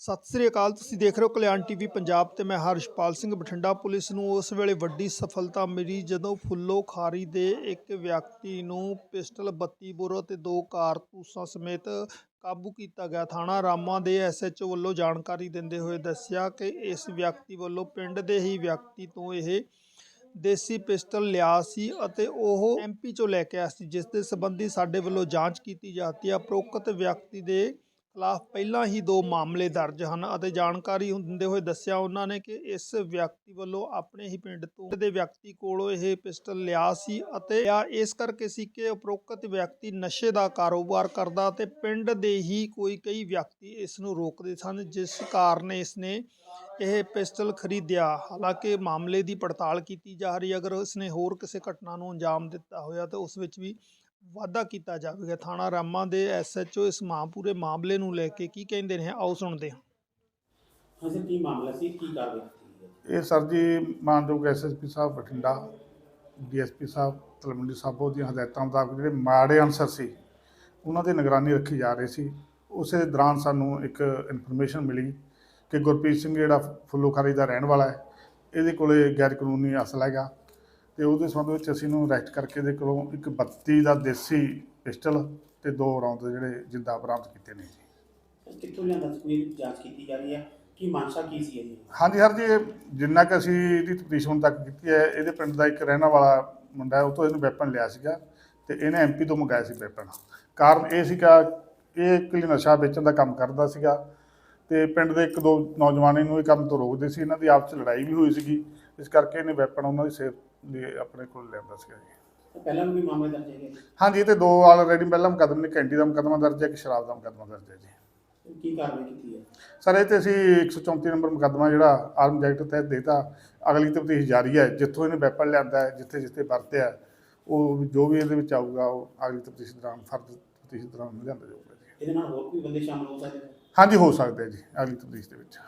ਸਤਿ ਸ੍ਰੀ ਅਕਾਲ, ਤੁਸੀਂ ਦੇਖ ਰਹੇ ਹੋ ਕਲਿਆਣ ਟੀਵੀ ਪੰਜਾਬ ਤੇ ਮੈਂ ਹਰਸ਼ਪਾਲ ਸਿੰਘ ਬਠਿੰਡਾ। ਪੁਲਿਸ ਨੂੰ ਉਸ ਵੇਲੇ ਵੱਡੀ ਸਫਲਤਾ ਮਿਲੀ ਜਦੋਂ ਫੁੱਲੋ ਖਾਰੀ ਦੇ ਇੱਕ ਵਿਅਕਤੀ ਨੂੰ ਪਿਸਟਲ 32 ਬੋਰ ਤੇ ਦੋ ਕਾਰਤੂਸਾਂ ਸਮੇਤ ਕਾਬੂ ਕੀਤਾ ਗਿਆ। ਥਾਣਾ ਰਾਮਾ ਦੇ ਐਸਐਚਓ ਵੱਲੋਂ ਜਾਣਕਾਰੀ ਦਿੰਦੇ ਹੋਏ ਦੱਸਿਆ ਕਿ ਇਸ ਵਿਅਕਤੀ ਵੱਲੋਂ ਪਿੰਡ ਦੇ ਹੀ ਵਿਅਕਤੀ ਤੋਂ ਇਹ ਦੇਸੀ ਪਿਸਟਲ ਲਿਆ ਸੀ ਅਤੇ ਉਹ ਐਮਪੀ ਚੋਂ ਲੈ ਕੇ ਆਇਆ ਸੀ, ਜਿਸ ਦੇ ਸੰਬੰਧੀ ਸਾਡੇ ਵੱਲੋਂ ਜਾਂਚ ਕੀਤੀ ਜਾਂਦੀ ਹੈ। ਉਪਰੋਕਤ ਵਿਅਕਤੀ ਦੇ ਖਿਲਾਫ ਪਹਿਲਾਂ ਹੀ ਦੋ ਮਾਮਲੇ ਦਰਜ ਹਨ ਅਤੇ ਜਾਣਕਾਰੀ ਦਿੰਦੇ ਹੋਏ ਦੱਸਿਆ ਉਹਨਾਂ ਨੇ ਕਿ ਇਸ ਵਿਅਕਤੀ ਵੱਲੋਂ ਆਪਣੇ ਹੀ ਪਿੰਡ ਤੋਂ ਦੇ ਵਿਅਕਤੀ ਕੋਲੋਂ ਇਹ ਪਿਸਟਲ ਲਿਆ ਸੀ ਅਤੇ ਲਿਆ, ਇਸ ਕਰਕੇ ਸੀ ਕਿ ਉਪਰੋਕਤ ਵਿਅਕਤੀ ਨਸ਼ੇ ਦਾ ਕਾਰੋਬਾਰ ਕਰਦਾ ਤੇ ਪਿੰਡ ਦੇ ਹੀ ਕੋਈ ਕਈ ਵਿਅਕਤੀ ਇਸ ਨੂੰ ਰੋਕਦੇ ਸਨ, ਜਿਸ ਕਾਰਨ ਇਸ ਨੇ ਇਹ ਪਿਸਟਲ ਖਰੀਦਿਆ। ਹਾਲਾਂਕਿ ਮਾਮਲੇ ਦੀ ਪੜਤਾਲ ਕੀਤੀ ਜਾ ਰਹੀ ਹੈ। ਅਗਰ ਉਸਨੇ ਹੋਰ ਕਿਸੇ ਘਟਨਾ ਨੂੰ ਅੰਜਾਮ ਦਿੱਤਾ ਹੋਇਆ ਤਾਂ ਉਸ ਵਿੱਚ ਵੀ ਵਾਧਾ ਕੀਤਾ ਜਾਵੇਗਾ। ਥਾਣਾ ਰਾਮਾ ਦੇ ਐਸਐਚਓ ਇਸ ਮਾਂ ਪੂਰੇ ਮਾਮਲੇ ਨੂੰ ਲੈ ਕੇ ਕੀ ਕਹਿੰਦੇ ਨੇ? ਆਓ ਸੁਣਦੇ ਹਾਂ। ਹਾਂ ਸਰ ਕੀ ਮਾਮਲਾ ਸੀ? ਕੀ ਕਾਰਵਾਈ ਕੀਤੀ ਗਈ ਇਹ ਸਰ ਜੀ ਮਾਨਯੋਗ ਐਸਐਸਪੀ ਸਾਹਿਬ ਬਠਿੰਡਾ ਡੀਐਸਪੀ ਸਾਹਿਬ ਤਲਵੰਡੀ ਸਾਬੋ ਦੀਆਂ ਹਦਾਇਤਾਂ ਮੁਤਾਬਕ ਜਿਹੜੇ ਮਾੜੇ ਅਨਸਰ ਸੀ ਉਹਨਾਂ ਦੀ ਨਿਗਰਾਨੀ ਰੱਖੀ ਜਾ ਰਹੀ ਸੀ। ਉਸੇ ਦੌਰਾਨ ਸਾਨੂੰ ਇੱਕ ਇਨਫੋਰਮੇਸ਼ਨ ਮਿਲੀ ਕਿ ਗੁਰਪ੍ਰੀਤ ਸਿੰਘ ਜਿਹੜਾ ਫੁੱਲੋਖਾਰੀ ਦਾ ਰਹਿਣ ਵਾਲਾ ਹੈ ਇਹਦੇ ਕੋਲੇ ਗੈਰ ਕਾਨੂੰਨੀ ਅਸਲ ਹੈਗਾ। ਤੇ ਉਹਦੇ ਸੰਬੰਧ ਵਿੱਚ ਅਸੀਂ ਇਹਨੂੰ ਅਰੈਸਟ ਕਰਕੇ ਇਹਦੇ ਕੋਲੋਂ ਇੱਕ 32 ਦਾ ਦੇਸੀ ਪਿਸਟਲ ਤੇ ਦੋ ਰੌਂਦ ਜਿਹੜੇ ਜਿੰਦਾ ਬਰਾਮਦ ਕੀਤੇ ਨੇ ਜੀ। ਕਿੱਥੋਂ ਲਿਆਂਦਾ ਸੀ? ਕੋਈ ਜਾਂਚ ਕੀਤੀ ਜਾ ਰਹੀ ਹੈ? ਕੀ ਮਨਸ਼ਾ ਕੀ ਸੀ ਇਹਦੀ? ਹਾਂਜੀ ਸਰ ਜੀ ਇਹ ਜਿੰਨਾ ਕਿ ਅਸੀਂ ਇਹਦੀ ਤਫਤੀਸ਼ ਹੁਣ ਤੱਕ ਕੀਤੀ ਹੈ ਇਹਦੇ ਪਿੰਡ ਦਾ ਇੱਕ ਰਹਿਣ ਵਾਲਾ ਮੁੰਡਾ ਹੈ ਉਹ ਤੋਂ ਇਹਨੂੰ ਵੈਪਨ ਲਿਆ ਸੀਗਾ ਤੇ ਇਹਨੇ ਐਮਪੀ ਤੋਂ ਮੰਗਾਇਆ ਸੀ ਵੈਪਨ। ਕਾਰਨ ਇਹ ਸੀਗਾ ਇਹ ਇੱਕ ਨਸ਼ਾ ਵੇਚਣ ਦਾ ਕੰਮ ਕਰਦਾ ਸੀਗਾ ਤੇ ਪਿੰਡ ਦੇ ਇੱਕ ਦੋ ਨੌਜਵਾਨ ਇਹਨੂੰ ਇਹ ਕੰਮ ਤੋਂ ਰੋਕਦੇ ਸੀ ਇਹਨਾਂ ਦੀ ਆਪਸ ਚ ਲੜਾਈ ਵੀ ਹੋਈ ਸੀਗੀ ਇਸ ਕਰਕੇ ਇਹਨੇ ਵੈਪਨ ਉਹਨਾਂ ਦੀ ਸੇਫ ਲਈ ਆਪਣੇ ਕੋਲ ਲਿਆਂਦਾ ਸੀਗਾ ਜੀ। ਪਹਿਲਾਂ ਵੀ ਮਾਮਲੇ ਦਰਜ ਹੈਗੇ ਹਾਂਜੀ ਇਹ ਤੇ ਦੋ ਆਲਰੇਡੀ ਪਹਿਲਾਂ ਮੁਕੱਦਮੇ ਨੇ ਕੈਂਟੀ ਦਾ ਮੁਕੱਦਮਾ ਦਰਜ ਹੈ ਕਿ ਸ਼ਰਾਬ ਦਾ ਮੁਕੱਦਮਾ ਦਰਜ ਹੈ ਜੀ। ਕੀ ਕਾਰਵਾਈ ਕੀਤੀ ਹੈ? ਸਰ ਇਹ ਤੇ ਅਸੀਂ 134 ਨੰਬਰ ਮੁਕੱਦਮਾ ਜਿਹੜਾ ਆਰਮ ਐਕਟ ਤਹਿਤ ਦੇਤਾ ਅਗਲੀ ਤਫਤੀਸ਼ ਜਾਰੀ ਹੈ ਜਿੱਥੋਂ ਇਹਨੇ ਵੈਪਨ ਲਿਆਂਦਾ ਹੈ ਜਿੱਥੇ ਜਿੱਥੇ ਵਰਤਿਆ ਉਹ ਜੋ ਵੀ ਇਹਦੇ ਵਿੱਚ ਆਊਗਾ ਉਹ ਅਗਲੀ ਤਫਤੀਸ਼ ਦੌਰਾਨ ਫਰਦ ਤਫਤੀਸ਼ ਦੌਰਾਨ ਲਿਆਂਦਾ ਜਾਊਗਾ ਜੀ। ਇਹਦੇ ਨਾਲ ਹੋਰ ਕੋਈ ਬੰਦੇ ਸ਼ਾਮਲ ਹੋ ਸਕਦੇ ਹਾਂਜੀ ਹੋ ਸਕਦਾ ਜੀ ਅਗਲੀ ਤਫਤੀਸ਼ ਦੇ ਵਿੱਚ।